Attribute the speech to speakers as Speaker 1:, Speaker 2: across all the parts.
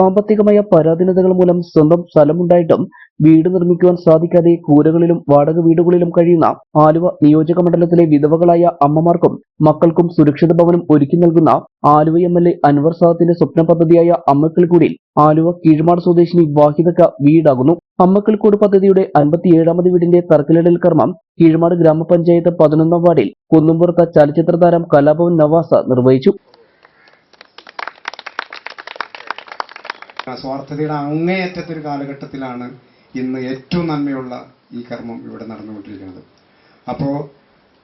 Speaker 1: സാമ്പത്തികമായ പരാധീനതകൾ മൂലം സ്വന്തം സ്ഥലമുണ്ടായിട്ടും വീട് നിർമ്മിക്കുവാൻ സാധിക്കാതെ കൂരകളിലും വാടക വീടുകളിലും കഴിയുന്ന ആലുവ നിയോജക മണ്ഡലത്തിലെ വിധവകളായ അമ്മമാർക്കും മക്കൾക്കും സുരക്ഷിത ഭവനം ഒരുക്കി നൽകുന്ന Aluva M L A Anwar സാദത്തിന്റെ സ്വപ്ന പദ്ധതിയായ അമ്മക്കൽക്കൂടിൽ ആലുവ കീഴ്മാട് സ്വദേശിനി വാഹിദക്ക വീടാകുന്നു. അമ്മക്കൽക്കൂട് പദ്ധതിയുടെ അൻപത്തിയേഴാമത് വീടിന്റെ തറക്കല്ലിടൽ കർമ്മം കീഴ്മാട് ഗ്രാമപഞ്ചായത്ത് പതിനൊന്നാം വാർഡിൽ കുന്നുംപുറത്ത് ചലച്ചിത്ര താരം കലാഭവൻ നവാസ നിർവഹിച്ചു.
Speaker 2: സ്വാർത്ഥതയുടെ അങ്ങേയറ്റത്തൊരു കാലഘട്ടത്തിലാണ് ഇന്ന് ഏറ്റവും നന്മയുള്ള ഈ കർമ്മം ഇവിടെ നടന്നുകൊണ്ടിരിക്കുന്നത്. അപ്പോൾ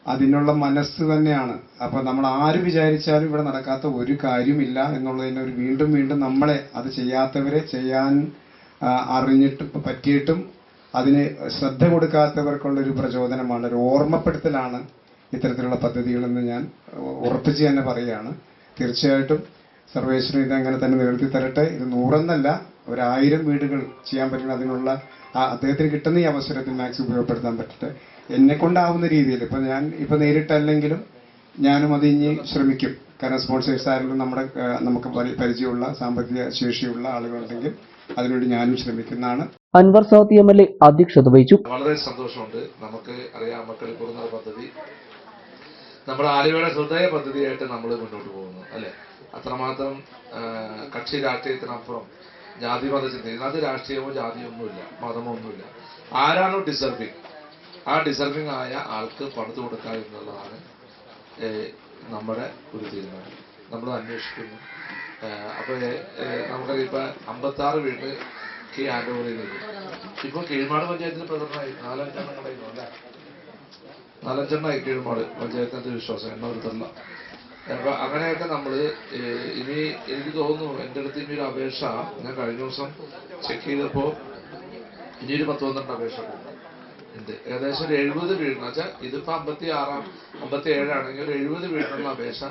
Speaker 2: അതിനുള്ള മനസ്സ് തന്നെയാണ്. അപ്പോൾ നമ്മൾ ആര് വിചാരിച്ചാലും ഇവിടെ നടക്കാത്ത ഒരു കാര്യമില്ല എന്നുള്ളതിനെ ഒരു വീണ്ടും വീണ്ടും നമ്മളെ അത് ചെയ്യാത്തവരെ ചെയ്യാൻ അറിഞ്ഞിട്ട് പറ്റിയിട്ടും അതിന് ശ്രദ്ധ കൊടുക്കാത്തവർക്കുള്ള ഒരു പ്രചോദനമാണ് ഒരു ഓർമ്മപ്പെടുത്തലാണ് ഇത്തരത്തിലുള്ള പദ്ധതികളെന്ന് ഞാൻ ഉറപ്പിച്ച് തന്നെ പറയുകയാണ്. തീർച്ചയായിട്ടും സർവേശ്വരൻ ഇത് അങ്ങനെ തന്നെ നികർത്തി തരട്ടെ. ഇത് നൂറെന്നല്ല ഒരായിരം വീടുകൾ ചെയ്യാൻ പറ്റുന്ന അതിനുള്ള ആ അദ്ദേഹത്തിന് കിട്ടുന്ന ഈ അവസരത്തിൽ മാക്സിമം ഉപയോഗപ്പെടുത്താൻ പറ്റട്ടെ. എന്നെ കൊണ്ടാവുന്ന രീതിയിൽ ഇപ്പൊ ഞാൻ ഇപ്പൊ നേരിട്ടല്ലെങ്കിലും ഞാനും അത് ഇനി ശ്രമിക്കും. കാരണം സ്പോൺസേഴ്സ് ആരെങ്കിലും നമ്മുടെ നമുക്ക് പരിചയമുള്ള സാമ്പത്തിക ശേഷിയുള്ള ആളുകളുണ്ടെങ്കിൽ അതിനുവേണ്ടി ഞാനും ശ്രമിക്കുന്നതാണ്.
Speaker 1: അൻവർ സൗദി എം എൽ എ അധ്യക്ഷത വഹിച്ചു.
Speaker 3: വളരെ സന്തോഷമുണ്ട്. നമുക്ക് അറിയാം മക്കൾ കുറുന്ന പദ്ധതി. നമ്മുടെ ആലുവയുടെ ഹൃദയ പദ്ധതിയായിട്ട് നമ്മൾ മുന്നോട്ട് പോകുന്നു അല്ലെ? അത്രമാത്രം കക്ഷി രാഷ്ട്രീയത്തിനപ്പുറം ജാതി മത ചിന്തയിൽ അത് രാഷ്ട്രീയമോ ജാതിയോ ഒന്നുമില്ല മതമോ ഒന്നുമില്ല ആരാണോ ഡിസർവിങ് ആ ഡിസർവിങ് ആയ ആൾക്ക് പണിത് കൊടുക്കുക എന്നുള്ളതാണ് നമ്മുടെ ഒരു തീരുമാനം. നമ്മൾ അന്വേഷിക്കുന്നു. അപ്പോൾ അപ്പൊ ഏഹ് നമുക്കറിയാം ഇപ്പൊ അമ്പത്തി ആറ് വീട് കീ ഹാൻഡ് ഓവർ ചെയ്തത് ഇപ്പൊ കീഴ്മാട് പഞ്ചായത്തിന് പ്രകടനമായി. നാലഞ്ചെണ്ണം അല്ലേ? നാലഞ്ചെണ്ണമായി കീഴ്മാട് പഞ്ചായത്തിന്റെ വിശ്വാസം. എണ്ണ വരുത്തല്ല അപ്പൊ അങ്ങനെയൊക്കെ നമ്മൾ ഇനി എനിക്ക് തോന്നുന്നു എന്റെ അടുത്ത് ഇനി ഒരു അപേക്ഷ ഞാൻ കഴിഞ്ഞ ദിവസം ചെക്ക് ചെയ്തപ്പോ ഇനി ഒരു പത്ത് പന്ത്രണ്ട് അപേക്ഷ ഉണ്ട്. ഏകദേശം ഒരു എഴുപത് വീടിന് വെച്ചാൽ ഇതിപ്പോ അമ്പത്തി ആറാം അമ്പത്തി ഏഴാണെങ്കിൽ ഒരു എഴുപത് വീടിനുള്ള അപേക്ഷ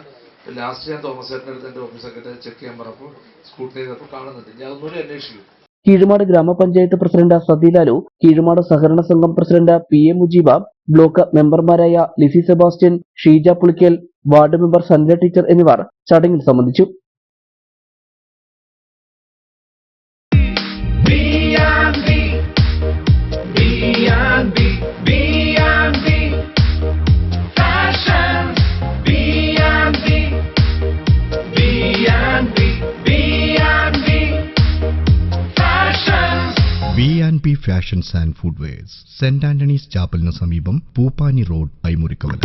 Speaker 3: ലാസ്റ്റ് ഞാൻ തോമസ് ചേട്ടന്റെ അടുത്ത് എന്റെ ഓഫീസ് സെക്രട്ടറി ചെക്ക് ചെയ്യാൻ പറഞ്ഞപ്പോൾ സ്കൂട്ടർ ചെയ്തപ്പോൾ കാണുന്നുണ്ട്. ഞാൻ അതൊന്നുകൂടി അന്വേഷിക്കും.
Speaker 1: കീഴുമാട് ഗ്രാമപഞ്ചായത്ത് പ്രസിഡന്റ് സതിലാലു കീഴുമാട് സഹകരണ സംഘം president P A Mujeeb block മെമ്പർമാരായ Lissy Sebastian Sheeja Pulikkal ward member Sandhya teacher എന്നിവർ ചടങ്ങിൽ സംബന്ധിച്ചു.
Speaker 4: B and P fashions and food wares saint Antony's ചാപ്പലിന് സമീപം പൂപ്പാനി റോഡ് പൈമുറിക്കവല